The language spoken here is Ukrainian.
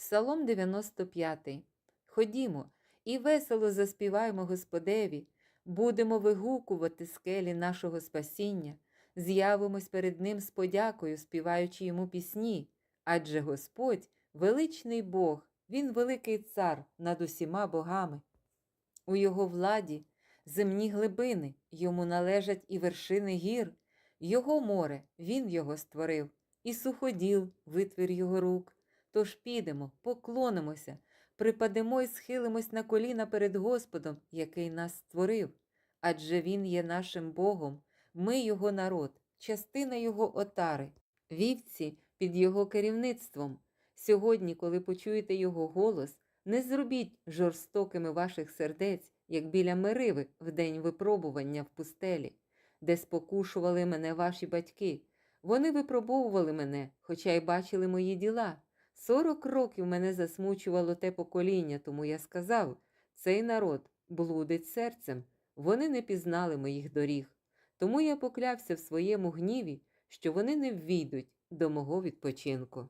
Псалом 95. Ходімо і весело заспіваємо Господеві, будемо вигукувати скелі нашого спасіння, з'явимось перед Ним з подякою, співаючи йому пісні, адже Господь величний Бог, Він великий цар над усіма богами. У його владі земні глибини, йому належать і вершини гір, його море, він його створив, і суходіл, витвір його рук. Тож підемо, поклонимося, припадемо і схилимось на коліна перед Господом, який нас створив. Адже Він є нашим Богом, ми Його народ, частина Його отари, вівці під Його керівництвом. Сьогодні, коли почуєте Його голос, не зробіть жорстокими ваших сердець, як біля Мириви в день випробування в пустелі, де спокушували мене ваші батьки. Вони випробовували мене, хоча й бачили мої діла. Сорок років мене засмучувало те покоління, тому я сказав: цей народ блудить серцем, вони не пізнали моїх доріг. Тому я поклявся в своєму гніві, що вони не ввійдуть до мого відпочинку.